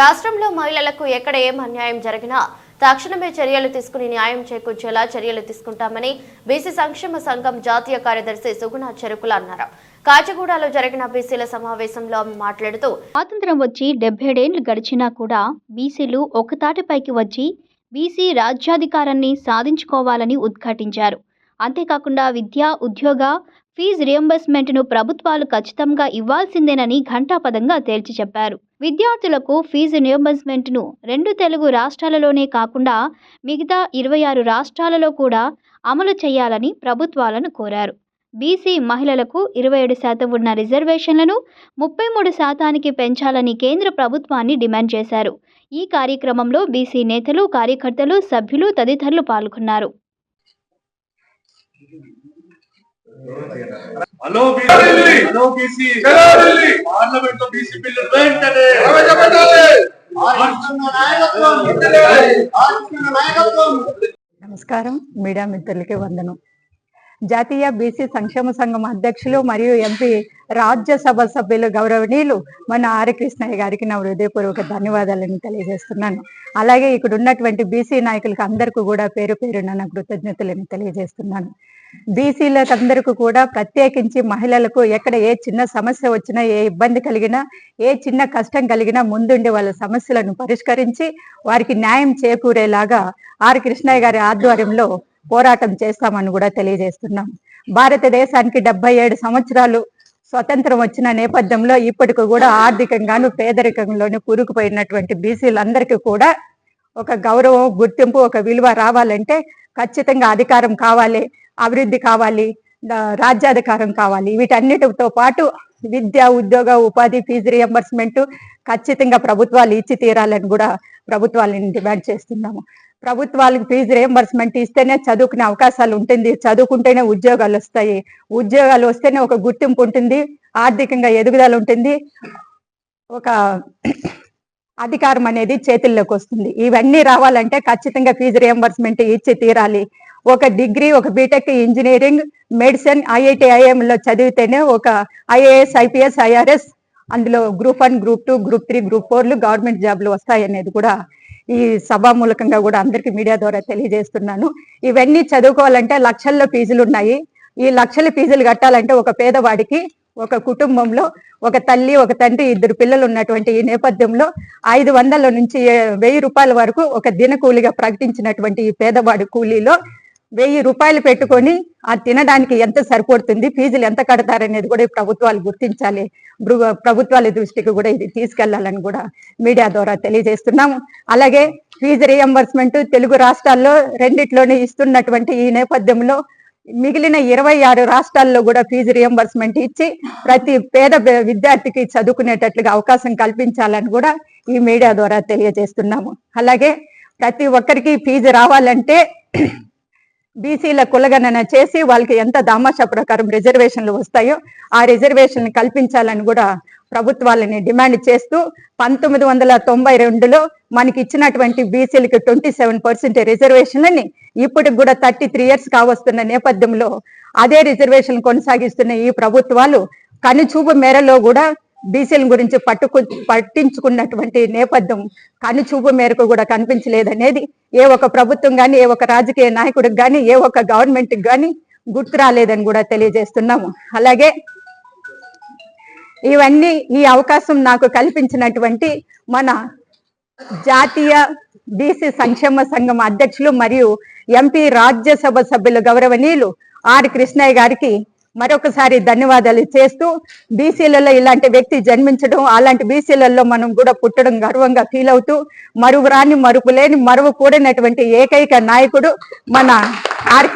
రాష్ట్రంలో మహిళలకు ఎక్కడ ఏం అన్యాయం జరిగినా తక్షణమే చర్యలు తీసుకుని న్యాయం చేకూర్చేలా చర్యలు తీసుకుంటామని బీసీ సంక్షేమ సంఘం జాతీయ కార్యదర్శి సుగుణ చెరుకుల అన్నారు. కాచిగూడలో జరిగిన బీసీల సమావేశంలో ఆమె మాట్లాడుతూ స్వాతంత్రం వచ్చి డెబ్బేడేళ్ళు గడిచినా కూడా బీసీలు ఒకతాటిపైకి వచ్చి బీసీ రాజ్యాధికారాన్ని సాధించుకోవాలని ఉద్ఘాటించారు. అంతేకాకుండా విద్య ఉద్యోగ ఫీజు రియంబర్స్మెంట్ను ప్రభుత్వాలు ఖచ్చితంగా ఇవ్వాల్సిందేనని ఘంటాపదంగా తేల్చి చెప్పారు. విద్యార్థులకు ఫీజు రియంబర్స్మెంట్ను రెండు తెలుగు రాష్ట్రాలలోనే కాకుండా మిగతా ఇరవై ఆరు రాష్ట్రాలలో కూడా అమలు చేయాలని ప్రభుత్వాలను కోరారు. బీసీ మహిళలకు ఇరవై ఏడు శాతం ఉన్న రిజర్వేషన్లను ముప్పై మూడు శాతానికి పెంచాలని కేంద్ర ప్రభుత్వాన్ని డిమాండ్ చేశారు. ఈ కార్యక్రమంలో బీసీ నేతలు కార్యకర్తలు సభ్యులు తదితరులు పాల్గొన్నారు. హలో బీసీ హలో బీసీ పార్లమెంట్లో బీసీ బిల్లు వెంటనే నమస్కారం. మీడియా మిత్రులకి వందనం. జాతీయ బీసీ సంక్షేమ సంఘం అధ్యక్షులు మరియు ఎంపీ రాజ్యసభ సభ్యులు గౌరవనీయులు మన ఆర్ కృష్ణయ్య గారికి నా హృదయపూర్వక ధన్యవాదాలను తెలియజేస్తున్నాను. అలాగే ఇక్కడ ఉన్నటువంటి బీసీ నాయకులకు అందరికీ కూడా పేరు పేరున నా కృతజ్ఞతలను తెలియజేస్తున్నాను. బీసీలకు అందరికీ కూడా ప్రత్యేకించి మహిళలకు ఎక్కడ ఏ చిన్న సమస్య వచ్చినా ఏ ఇబ్బంది కలిగినా ఏ చిన్న కష్టం కలిగినా ముందుండి వాళ్ళ సమస్యలను పరిష్కరించి వారికి న్యాయం చేకూరేలాగా ఆర్ కృష్ణయ్య గారి ఆధ్వర్యంలో పోరాటం చేస్తామని కూడా తెలియజేస్తున్నాం. భారతదేశానికి డెబ్బై ఏడు సంవత్సరాలు స్వతంత్రం వచ్చిన నేపథ్యంలో ఇప్పటికి కూడా ఆర్థికంగాను పేదరికంలోను కూరుకుపోయినటువంటి బీసీలందరికీ కూడా ఒక గౌరవం గుర్తింపు ఒక విలువ రావాలంటే ఖచ్చితంగా అధికారం కావాలి. అభివృద్ధి కావాలి రాజ్యాధికారం కావాలి. వీటన్నిటితో పాటు విద్య ఉద్యోగ ఉపాధి ఫీజు రియంబర్స్మెంట్ ఖచ్చితంగా ప్రభుత్వాలు ఇచ్చి తీరాలని కూడా ప్రభుత్వాలను డిమాండ్ చేస్తున్నాము. ప్రభుత్వాలకు ఫీజు రియంబర్స్మెంట్ ఇస్తేనే చదువుకునే అవకాశాలు ఉంటుంది. చదువుకుంటేనే ఉద్యోగాలు వస్తాయి. ఉద్యోగాలు వస్తేనే ఒక గుర్తింపు ఉంటుంది. ఆర్థికంగా ఎదుగుదల ఉంటుంది. ఒక అధికారం అనేది చేతుల్లోకి వస్తుంది. ఇవన్నీ రావాలంటే ఖచ్చితంగా ఫీజు రియంబర్స్మెంట్ ఇచ్చి తీరాలి. ఒక డిగ్రీ ఒక బీటెక్ ఇంజనీరింగ్ మెడిసిన్ ఐఐటి లో చదివితేనే ఒక ఐఏఎస్ ఐపీఎస్ ఐఆర్ఎస్ అందులో group one group two group three group ఫోర్లు గవర్నమెంట్ జాబ్లు వస్తాయనేది కూడా ఈ సభామూలకంగా కూడా అందరికీ మీడియా ద్వారా తెలియజేస్తున్నాను. ఇవన్నీ చదువుకోవాలంటే లక్షల్లో ఫీజులు ఉన్నాయి ఈ లక్షల ఫీజులు కట్టాలంటే ఒక పేదవాడికి ఒక కుటుంబంలో ఒక తల్లి ఒక తండ్రి ఇద్దరు పిల్లలు ఉన్నటువంటి ఈ నేపథ్యంలో ఐదు వందల నుంచి వెయ్యి రూపాయల వరకు ఒక దిన కూలిగా ప్రకటించినటువంటి ఈ పేదవాడి కూలీలో వెయ్యి రూపాయలు పెట్టుకొని ఆ తినడానికి ఎంత సరిపడుతుంది ఫీజులు ఎంత కడతారనేది కూడా ఈ ప్రభుత్వాలు గుర్తించాలి. ప్రభుత్వాల దృష్టికి కూడా ఇది తీసుకెళ్ళాలని కూడా మీడియా ద్వారా తెలియజేస్తున్నాము. అలాగే ఫీజు రియంబర్స్మెంట్ తెలుగు రాష్ట్రాల్లో రెండిట్లోనే ఇస్తున్నటువంటి ఈ నేపథ్యంలో మిగిలిన ఇరవై ఆరు రాష్ట్రాల్లో కూడా ఫీజు రియంబర్స్మెంట్ ఇచ్చి ప్రతి పేద విద్యార్థికి చదువుకునేటట్లుగా అవకాశం కల్పించాలని కూడా ఈ మీడియా ద్వారా తెలియజేస్తున్నాము. అలాగే ప్రతి ఒక్కరికి ఫీజు రావాలంటే బీసీల కులగణన చేసి వాళ్ళకి ఎంత దామాషా ప్రకారం రిజర్వేషన్లు వస్తాయో ఆ రిజర్వేషన్ కల్పించాలని కూడా ప్రభుత్వాలని డిమాండ్ చేస్తూ పంతొమ్మిది వందల తొంభై రెండులో మనకి ఇచ్చినటువంటి బీసీలకి ట్వంటీ సెవెన్ పర్సెంట్ రిజర్వేషన్లని ఇప్పటికి కూడా థర్టీ త్రీ ఇయర్స్ కావస్తున్న నేపథ్యంలో అదే రిజర్వేషన్ కొనసాగిస్తున్న ఈ ప్రభుత్వాలు కనుచూపు మేరలో కూడా బీసీల గురించి పట్టుకు పట్టించుకున్నటువంటి నేపథ్యం కనుచూపు మేరకు కూడా కనిపించలేదనేది ఏ ఒక్క ప్రభుత్వం కానీ ఏ ఒక్క రాజకీయ నాయకుడికి కానీ ఏ ఒక్క గవర్నమెంట్కి కానీ గుర్తు రాలేదని కూడా తెలియజేస్తున్నాము. అలాగే ఇవన్నీ ఈ అవకాశం నాకు కల్పించినటువంటి మన జాతీయ బీసీ సంక్షేమ సంఘం అధ్యక్షులు మరియు ఎంపీ రాజ్యసభ సభ్యులు గౌరవనీయులు ఆర్ కృష్ణయ్య గారికి మరొకసారి ధన్యవాదాలు చేస్తూ బీసీలలో ఇలాంటి వ్యక్తి జన్మించడం అలాంటి బీసీలలో మనం కూడా పుట్టడం గర్వంగా ఫీల్ అవుతూ మరువురాని మరుపులేని మరువు కూడినటువంటి ఏకైక నాయకుడు మన ఆర్